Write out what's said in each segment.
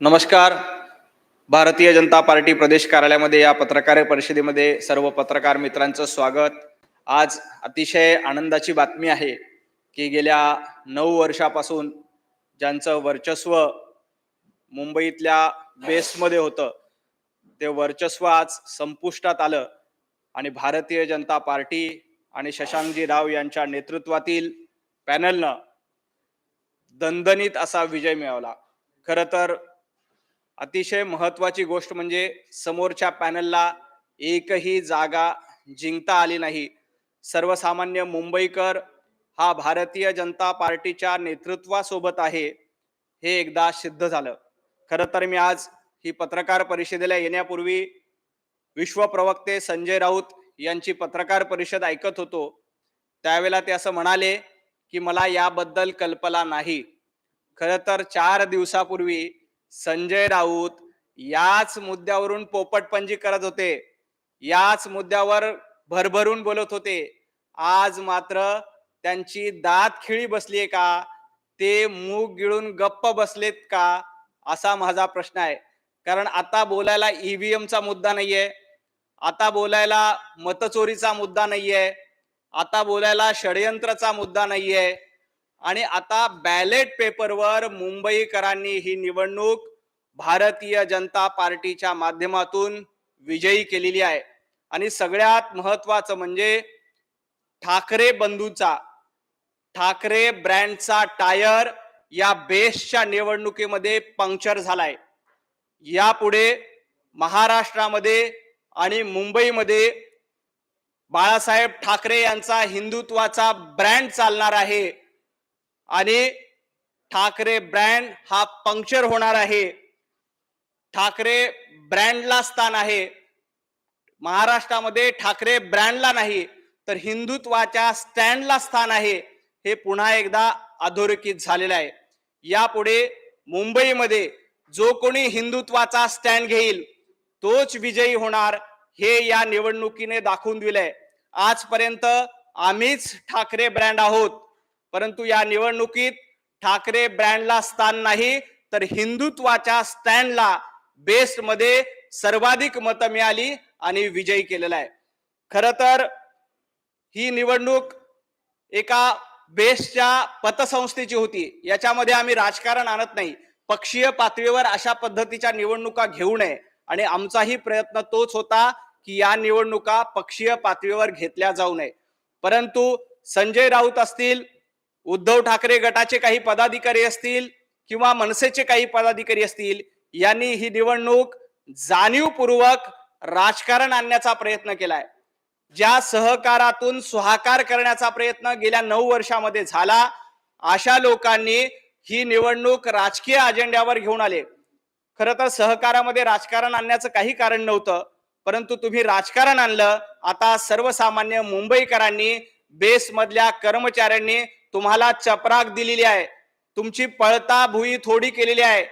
नमस्कार. भारतीय जनता पार्टी प्रदेश कार्यालयामध्ये या पत्रकार परिषदेमध्ये सर्व पत्रकार मित्रांचं स्वागत. आज अतिशय आनंदाची बातमी आहे की गेल्या नऊ वर्षापासून ज्यांचं वर्चस्व मुंबईतल्या बेसमध्ये होतं ते वर्चस्व आज संपुष्टात आलं. आणि भारतीय जनता पार्टी आणि शशांकजी राव यांच्या नेतृत्वातील पॅनलनं दणदणीत असा विजय मिळवला. खरं तर अतिशय महत्वाची गोष्ट म्हणजे समोरच्या पॅनलला एकही जागा जिंकता आली नाही. सर्वसामान्य मुंबईकर हा भारतीय जनता पार्टीच्या नेतृत्वासोबत आहे हे एकदा सिद्ध झालं. खरं तर मी आज ही पत्रकार परिषदेला येण्यापूर्वी विश्व प्रवक्ते संजय राऊत यांची पत्रकार परिषद ऐकत होतो. त्यावेळेला ते असं म्हणाले की मला याबद्दल कल्पना नाही. खरं तर चार दिवसापूर्वी संजय राऊत याच मुद्द्यावरून पोपटपंजी करत होते. याच मुद्द्यावर भरभरून बोलत होते. आज मात्र त्यांची दात खिळी बसलीये का? ते मूग गिळून गप्प बसलेत का? असा माझा प्रश्न आहे. कारण आता बोलायला ईव्हीएमचा मुद्दा नाहीये. आता बोलायला मतचोरीचा मुद्दा नाहीये. आता बोलायला षडयंत्राचा मुद्दा नाहीये. आणि आता बॅलेट पेपरवर मुंबईकरांनी ही निवडणूक भारतीय जनता पार्टीच्या माध्यमातून विजयी केलेली आहे. आणि सगळ्यात महत्वाचं म्हणजे ठाकरे बंधूचा ठाकरे ब्रँडचा टायर या बेसच्या निवडणुकीमध्ये पंक्चर झालाय. यापुढे महाराष्ट्रामध्ये आणि मुंबईमध्ये बाळासाहेब ठाकरे यांचा हिंदुत्वाचा ब्रँड चालणार आहे. आणि ठाकरे ब्रँड हा पंक्चर होणार आहे. ठाकरे ब्रँडला स्थान आहे. महाराष्ट्रामध्ये ठाकरे ब्रँडला नाही तर हिंदुत्वाच्या स्टँडला स्थान आहे हे पुन्हा एकदा अधोरेखित झालेलं आहे. यापुढे मुंबईमध्ये जो कोणी हिंदुत्वाचा स्टँड घेईल तोच विजयी होणार हे या निवडणुकीने दाखवून दिलंय. आजपर्यंत आम्हीच ठाकरे ब्रँड आहोत परंतु या निवडणुकीत ठाकरे ब्रँडला स्थान नाही तर हिंदुत्वाच्या स्टँडला बेस्टमध्ये सर्वाधिक मतं मिळाली आणि विजयी केलेला आहे. खर तर ही निवडणूक एका बेस्टच्या पतसंस्थेची होती याच्यामध्ये आम्ही राजकारण आणत नाही पक्षीय पातळीवर अशा पद्धतीच्या निवडणुका घेऊ नये. आणि आमचाही प्रयत्न तोच होता की या निवडणुका पक्षीय पातळीवर घेतल्या जाऊ नये. परंतु संजय राऊत असतील उद्धव ठाकरे गटाचे काही पदाधिकारी असतील किंवा मनसेचे काही पदाधिकारी असतील यांनी ही निवडणूक जाणीवपूर्वक राजकारण आणण्याचा प्रयत्न केलाय. ज्या सहकारातून सुहाकार करण्याचा प्रयत्न गेल्या नऊ वर्षामध्ये झाला अशा लोकांनी ही निवडणूक राजकीय अजेंड्यावर घेऊन आले. खरं तर सहकारामध्ये राजकारण आणण्याचं काही कारण नव्हतं परंतु तुम्ही राजकारण आणलं आता सर्वसामान्य मुंबईकरांनी बेसमधल्या कर्मचाऱ्यांनी तुम्हाला चपराक दिलेली आहे. तुमची पळता भुई थोडी केलेली आहे.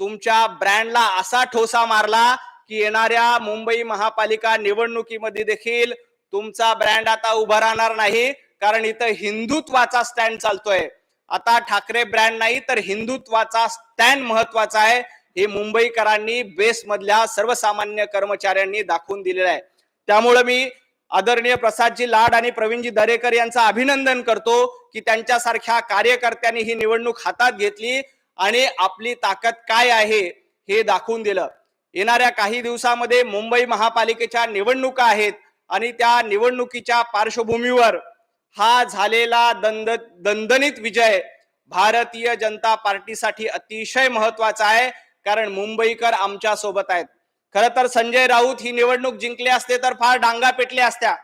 तुमच्या ब्रँडला असा ठोसा मारला की येणाऱ्या मुंबई महापालिका निवडणुकीमध्ये देखील तुमचा ब्रँड आता उभा राहणार नाही कारण इथं हिंदुत्वाचा स्टँड चालतोय. आता ठाकरे ब्रँड नाही तर हिंदुत्वाचा स्टँड महत्त्वाचा आहे. हे मुंबईकरांनी बेसमधल्या सर्वसामान्य कर्मचाऱ्यांनी दाखवून दिलेलं आहे. त्यामुळे मी आदरणीय प्रसादजी लाड आणि प्रवीणजी दरेकर यांचं अभिनंदन करतो की त्यांच्यासारख्या कार्यकर्त्यांनी ही निवडणूक हातात घेतली आणि आपली ताकद काय आहे हे दाखवून दिलं. येणाऱ्या काही दिवसामध्ये मुंबई महापालिकेच्या निवडणुका आहेत आणि त्या निवडणुकीच्या पार्श्वभूमीवर हा झालेला दंद दणदणीत विजय भारतीय जनता पार्टीसाठी अतिशय महत्त्वाचा आहे कारण मुंबईकर आमच्यासोबत आहेत. खर तर संजय राऊत ही निवडणूक जिंकली असते तर फार डांगा पेटल्या असत्या.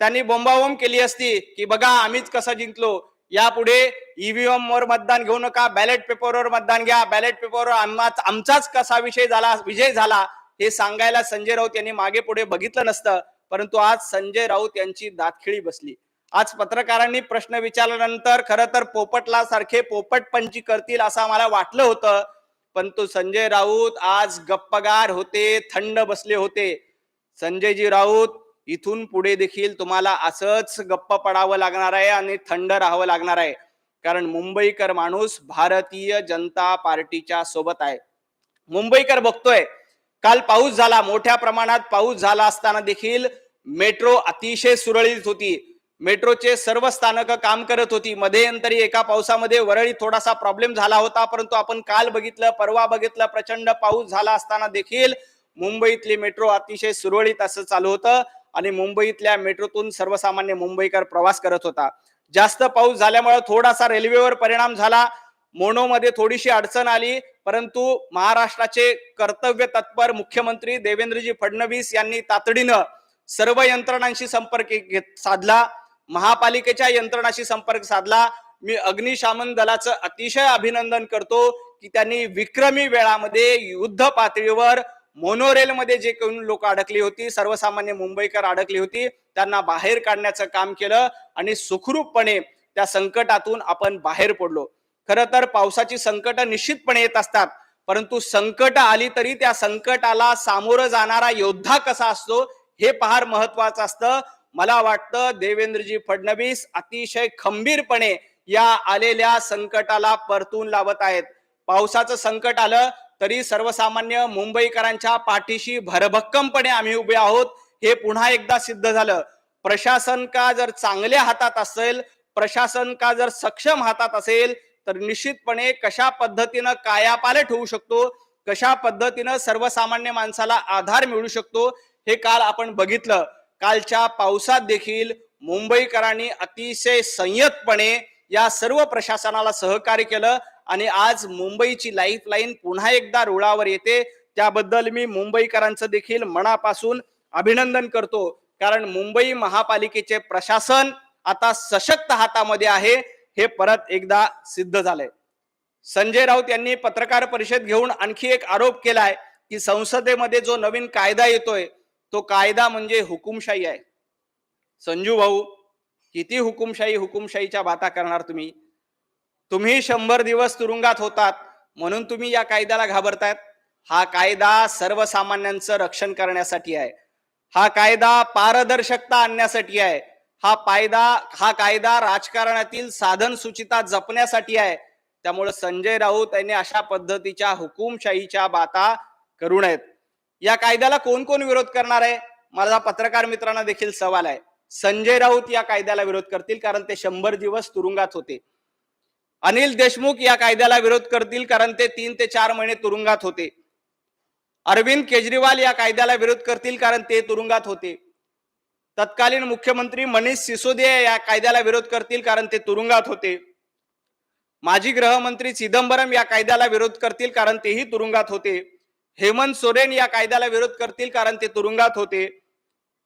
त्यांनी बोंबाबोंब केली असती की बघा आम्हीच कसं जिंकलो. यापुढे ईव्हीएम वर मतदान घेऊ नका बॅलेट पेपरवर मतदान घ्या बॅलेट पेपरवर आम्हाच आमचाच कसा विषय झाला विजय झाला हे सांगायला संजय राऊत यांनी मागे पुढे बघितलं नसतं परंतु आज संजय राऊत यांची दातखिळी बसली. आज पत्रकारांनी प्रश्न विचारल्यानंतर खरं तर पोपटला सारखे पोपटपंची करतील असं आम्हाला वाटलं होतं. परंतु संजय राऊत आज गप्पगार होते थंड बसले होते. संजयजी राऊत इथून पुढे देखील तुम्हाला असंच गप्प पडावं लागणार आहे आणि थंड राहावं लागणार आहे. कारण मुंबईकर माणूस भारतीय जनता पार्टीच्या सोबत आहे. मुंबईकर बघतोय काल पाऊस झाला मोठ्या प्रमाणात पाऊस झाला असताना देखील मेट्रो अतिशय सुरळीत होती. मेट्रोचे सर्व स्थानकं काम करत होती. मध्यंतरी एका पावसामध्ये वरळी थोडासा प्रॉब्लेम झाला होता परंतु आपण काल बघितलं परवा बघितलं प्रचंड पाऊस झाला असताना देखील मुंबईतली मेट्रो अतिशय सुरळीत असं चालू होतं आणि मुंबईतल्या मेट्रोतून सर्वसामान्य मुंबईकर प्रवास करत होता. जास्त पाऊस झाल्यामुळे थोडासा रेल्वेवर परिणाम झाला. मोनोमध्ये थोडीशी अडचण आली परंतु महाराष्ट्राचे कर्तव्य तत्पर मुख्यमंत्री देवेंद्रजी फडणवीस यांनी तातडीनं सर्व यंत्रणांशी संपर्क घेत साधला. महापालिकेच्या यंत्रणाशी संपर्क साधला. मी अग्निशामन दलाचं अतिशय अभिनंदन करतो की त्यांनी विक्रमी वेळामध्ये युद्ध पातळीवर मोनोरेलमध्ये जे कोण लोक अडकली होती सर्वसामान्य मुंबईकर अडकली होती त्यांना बाहेर काढण्याचं काम केलं आणि सुखरूपपणे त्या संकटातून आपण बाहेर पडलो. खरं तर पावसाची संकट निश्चितपणे येत असतात परंतु संकट आली तरी त्या संकटाला सामोरं जाणारा योद्धा कसा असतो हे फार महत्वाचं असतं. मला वाटतं देवेंद्रजी फडणवीस अतिशय खंबीरपणे या आलेल्या संकटाला परतून लावत आहेत. पावसाचं संकट आलं तरी सर्वसामान्य मुंबईकरांच्या पाठीशी भरभक्कमपणे आम्ही उभे आहोत. हे पुन्हा एकदा सिद्ध झालं. प्रशासन का जर चांगल्या हातात असेल प्रशासन का जर सक्षम हातात असेल तर निश्चितपणे कशा पद्धतीनं कायापालट होऊ शकतो? कशा पद्धतीनं सर्वसामान्य माणसाला आधार मिळू शकतो? हे काल आपण बघितलं. कालच्या पावसात देखील मुंबईकरांनी अतिशय संयतपणे या सर्व प्रशासनाला सहकार्य केलं आणि आज मुंबईची लाईफ लाईन पुन्हा एकदा रुळावर येते. त्याबद्दल मी मुंबईकरांचं देखील मनापासून अभिनंदन करतो. कारण मुंबई महापालिकेचे प्रशासन आता सशक्त हातामध्ये आहे. हे परत एकदा सिद्ध झालंय. संजय राऊत यांनी पत्रकार परिषद घेऊन आणखी एक आरोप केलाय की संसदेमध्ये जो नवीन कायदा येतोय तो कायदा म्हणजे हुकुमशाही आहे. संजू भाऊ किती हुकुमशाही हुकुमशाहीच्या बाता करणार तुम्ही? तुम्ही शंभर दिवस तुरुंगात होतात म्हणून तुम्ही या कायद्याला घाबरतायत. हा कायदा सर्वसामान्यांचं रक्षण करण्यासाठी आहे. हा कायदा पारदर्शकता आणण्यासाठी आहे. हा कायदा हा कायदा राजकारणातील साधन सुचिता जपण्यासाठी आहे. त्यामुळे संजय राऊत यांनी अशा पद्धतीच्या हुकुमशाहीच्या बाता करू नयेत. या कायद्याला कोण कोण विरोध करणार आहे? माझा पत्रकार मित्रांना देखील सवाल आहे. संजय राऊत या कायद्याला विरोध करतील कारण ते शंभर दिवस तुरुंगात होते. अनिल देशमुख या कायद्याला विरोध करतील कारण ते तीन ते चार महिने तुरुंगात होते. अरविंद केजरीवाल या कायद्याला विरोध करतील कारण ते तुरुंगात होते. तत्कालीन मुख्यमंत्री मनीष सिसोदिया या कायद्याला विरोध करतील कारण ते तुरुंगात होते. माजी गृहमंत्री चिदंबरम या कायद्याला विरोध करतील कारण तेही तुरुंगात होते. हेमंत सोरेन या कायद्याला विरोध करतील कारण ते तुरुंगात होते.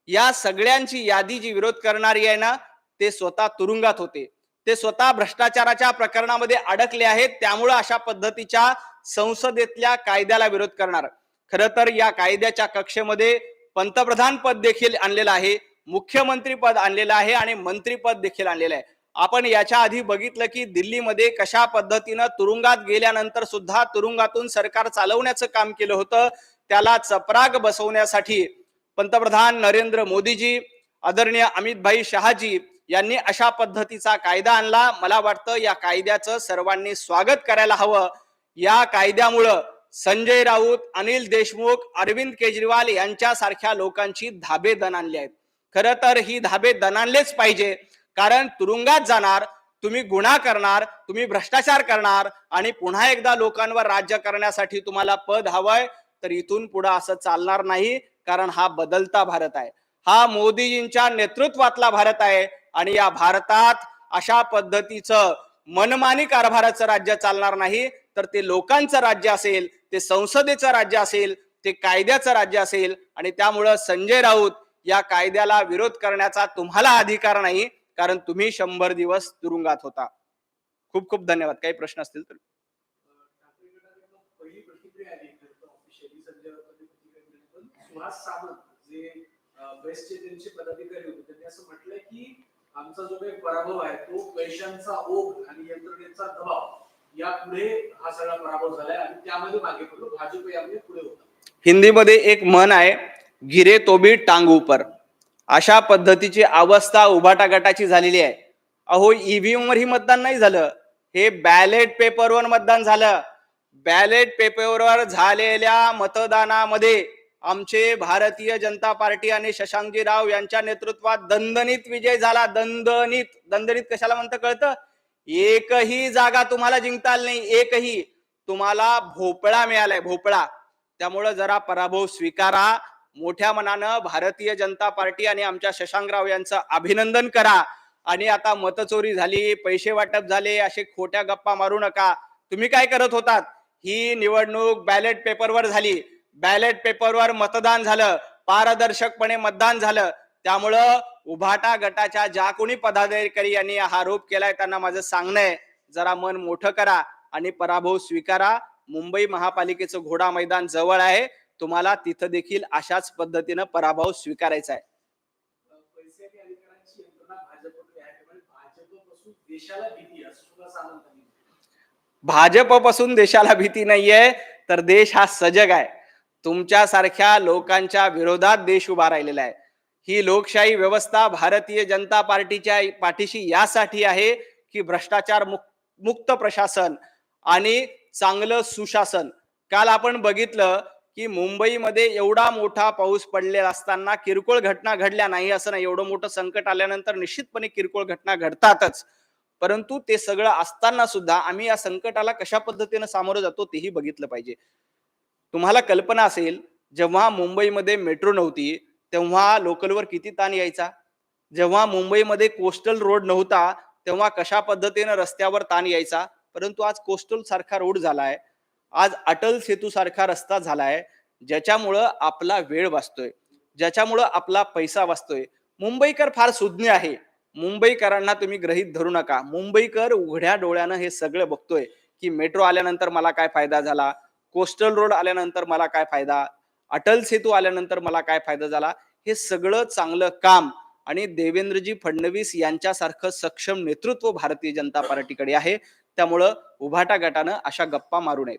या सगळ्यांची यादी जी विरोध करणारी आहे ना ते स्वतः तुरुंगात होते. ते स्वतः भ्रष्टाचाराच्या प्रकरणामध्ये अडकले आहेत त्यामुळे अशा पद्धतीच्या संसदेतल्या कायद्याला विरोध करणार. खर तर या कायद्याच्या कक्षेमध्ये पंतप्रधान पद देखील आणलेलं आहे मुख्यमंत्री पद आणलेलं आहे आणि मंत्रीपद देखील आणलेलं आहे. आपण याच्या आधी बघितलं की दिल्लीमध्ये कशा पद्धतीनं तुरुंगात गेल्यानंतर सुद्धा तुरुंगातून सरकार चालवण्याचं काम केलं होतं त्याला चपराग बसवण्यासाठी पंतप्रधान नरेंद्र मोदीजी आदरणीय अमितभाई शहाजी यांनी अशा पद्धतीचा कायदा आणला. मला वाटतं या कायद्याचं सर्वांनी स्वागत करायला हवं. या कायद्यामुळं संजय राऊत अनिल देशमुख अरविंद केजरीवाल यांच्यासारख्या लोकांची धाबे दण आहेत. खरं तर ही धाबे दणाणलेच पाहिजे. कारण तुरुंगात जाणार तुम्ही गुन्हा करणार तुम्ही भ्रष्टाचार करणार आणि पुन्हा एकदा लोकांवर राज्य करण्यासाठी तुम्हाला पद हवंय तर इथून पुढे असं चालणार नाही कारण हा बदलता भारत आहे. हा मोदीजींच्या नेतृत्वातला भारत आहे आणि या भारतात अशा पद्धतीचं मनमानी कारभाराचं राज्य चालणार नाही तर ते लोकांचं राज्य असेल ते संसदेचं राज्य असेल ते कायद्याचं राज्य असेल आणि त्यामुळं संजय राऊत या कायद्याला विरोध करण्याचा तुम्हाला अधिकार नाही कारण तुम्ही शंभर दिवस तुरुंगात होता. खूप खूप धन्यवाद. काही प्रश्न असतील तर? पदाधिकारी होते त्यांनी असं म्हटलंय की आमचा जो काही पराभव आहे तो पैशांचा ओघ आणि यंत्रणेचा दबाव यापुढे हा सगळा पराभव झालाय आणि त्यामध्ये मागे पडलो भाजप यामध्ये पुढे होता हिंदीमध्ये एक म्हण आहे गिरे तो भी टांग ऊपर अशा पद्धतीची अवस्था उभाटा गटाची झालेली आहे. अहो ईव्हीएम वर ही मतदान नाही झालं. हे बॅलेट पेपरवर मतदान झालं. बॅलेट पेपरवर झालेल्या मतदानामध्ये आमचे भारतीय जनता पार्टी आणि शशांकजी राव यांच्या नेतृत्वात दणदणीत विजय झाला. दणदणीत. दणदणीत कशाला म्हणतं कळतं? एकही जागा तुम्हाला जिंकता आली नाही. एकही. तुम्हाला भोपळा मिळालाय भोपळा. त्यामुळं जरा पराभव स्वीकारा. मोठ्या मनानं भारतीय जनता पार्टी आणि आमच्या शशांकराव यांचं अभिनंदन करा. आणि आता मतचोरी झाली पैसे वाटप झाले असे खोट्या गप्पा मारू नका. तुम्ही काय करत होतात? ही निवडणूक बॅलेट पेपरवर झाली. बॅलेट पेपरवर मतदान झालं. पारदर्शकपणे मतदान झालं. त्यामुळं उभाटा गटाच्या ज्या कोणी पदाधिकारी यांनी हा आरोप केलाय त्यांना माझं सांगणं आहे. जरा मन मोठं करा आणि पराभव स्वीकारा. मुंबई महापालिकेचं घोडा मैदान जवळ आहे. तुम्हाला तिथं देखील अशाच पद्धतीनं पराभव स्वीकारायचा आहे. भाजपपासून देशाला भीती नाहीये तर देश हा सजग आहे. तुमच्यासारख्या लोकांच्या विरोधात देश उभा राहिलेला आहे. ही लोकशाही व्यवस्था भारतीय जनता पार्टीच्या पाठीशी यासाठी आहे की भ्रष्टाचार मुक- मुक्त प्रशासन आणि चांगलं सुशासन. काल आपण बघितलं की मुंबईमध्ये एवढा मोठा पाऊस पडलेला असताना किरकोळ घटना घडल्या नाही असं नाही. एवढं मोठं संकट आल्यानंतर निश्चितपणे किरकोळ घटना घडतातच. परंतु ते सगळं असताना सुद्धा आम्ही या संकटाला कशा पद्धतीनं सामोरं जातो तेही बघितलं पाहिजे. तुम्हाला कल्पना असेल जेव्हा मुंबईमध्ये मेट्रो नव्हती तेव्हा लोकलवर किती ताण यायचा? जेव्हा मुंबईमध्ये कोस्टल रोड नव्हता तेव्हा कशा पद्धतीनं रस्त्यावर ताण यायचा? परंतु आज कोस्टल सारखा रोड आहे आज अटल सेतू सारखा रस्ता झालाय ज्याच्यामुळं आपला वेळ वाचतोय ज्याच्यामुळं आपला पैसा वाचतोय. मुंबईकर फार सुज्ञ आहे. मुंबईकरांना तुम्ही ग्रहित धरू नका. मुंबईकर उघड्या डोळ्यानं हे सगळं बघतोय की मेट्रो आल्यानंतर मला काय फायदा झाला? कोस्टल रोड आल्यानंतर मला काय फायदा? अटल सेतू आल्यानंतर मला काय फायदा झाला? हे सगळं चांगलं काम आणि देवेंद्रजी फडणवीस यांच्यासारखं सक्षम नेतृत्व भारतीय जनता पार्टीकडे आहे. त्यामुळं उभाटा गटानं अशा गप्पा मारू नयेत.